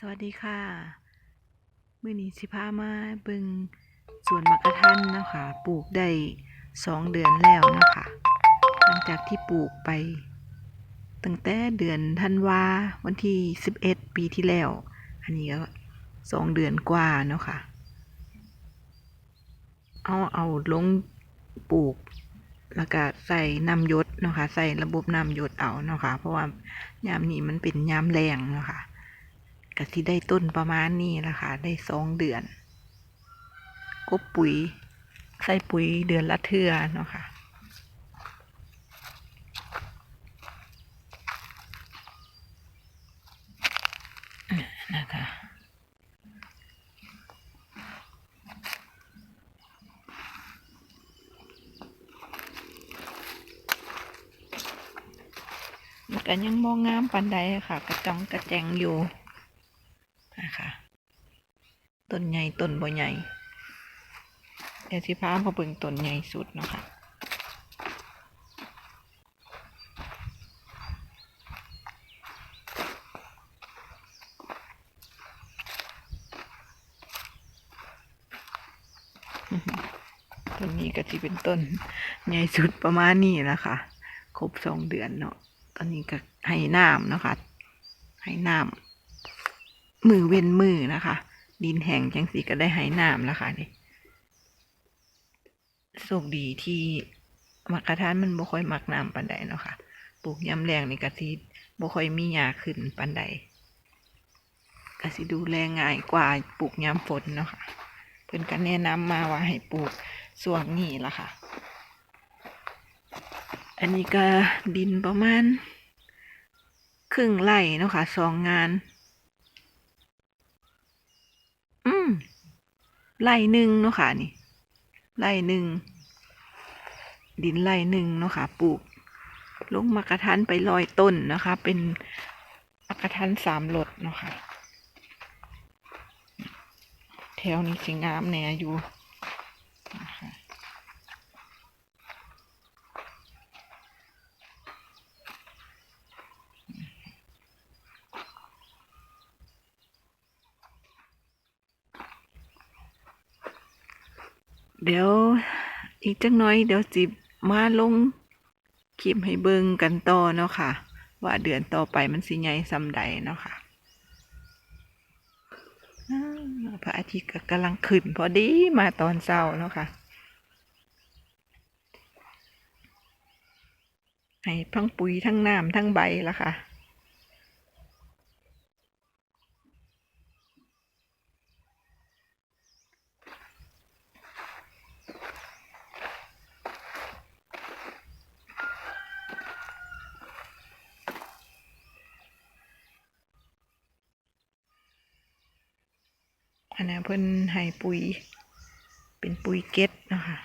สวัสดีค่ะ มื้อนี้สิพามาเบิงสวนมะกะทันนะคะ ปลูกได้สองเดือนแล้วนะคะ หลังจากที่ปลูกไป ตั้งแต่เดือนธันวาวันที่11ปีที่แล้ว อันนี้ก็สองเดือนกว่าเนาะค่ะ เอาเอาลงปลูกแล้วก็ใส่น้ำยศเนาะค่ะ ใส่ระบบน้ำยศเอาเนาะค่ะ เพราะว่ายามนี้มันเป็นยามแรงเนาะค่ะ ก็สิได้ต้นประมาณนี้ละค่ะ ได้สองเดือน กบปุ๋ย ใส่ปุ๋ยเดือนละเทื่อเนาะค่ะนะคะก็ยังมองงามปันใดค่ะ กระจองกระแจงอยู่ นะคะต้นใหญ่ต้นบ่ใหญ่เดี๋ยวสิพามาเบิ่งต้นใหญ่สุดเนาะค่ะต้นนี้ก็ที่เป็นต้นใหญ่สุดประมาณนี้แหละคะครบสองเดือนเนาะตอนนี้ก็ให้น้ำเนาะค่ะให้น้ำ มือเว้นมือนะคะ ดินแห้งจังสีก็ได้ให้น้ำแล้วค่ะนี่โชคดีที่มักกะทานมันบ่ค่อยมักน้ำปานใดเนาะค่ะ ปลูกยามแรงในก็สิบ่ค่อยมีหญ้าขึ้นปานใดก็สิดูแลง่ายกว่าปลูกยามฝนเนาะค่ะ เพิ่นก็แนะนำมาว่าให้ปลูกส่วงนี้ล่ะค่ะ อันนี้ก็ดินประมาณครึ่งไร่เนาะค่ะสองงาน อืม ไร่หนึ่งเนาะค่ะนี่ไร่หนึ่งดินไร่หนึ่งเนาะค่ะปลูก ลงมะกระทันไปลอยต้นนะคะ เป็นมะกระทันสามรถเนาะค่ะแถวนี้สิงามแน่อยู่ เดี๋ยวอีกจังน้อยเดี๋ยวจิบมาลงคลิปให้เบิ่งกันต่อเนาะค่ะ ว่าเดือนต่อไปมันสิใหญ่ซำใดเนาะค่ะอ่าพระอาทิตย์ก็กำลังขึ้นพอดีมาตอนเช้าเนาะค่ะ ให้ทั้งปุ๋ยทั้งน้ำทั้งใบละค่ะ อันนั้นเพิ่นให้ปุ๋ย เป็นปุ๋ยเก็ดเนาะคะ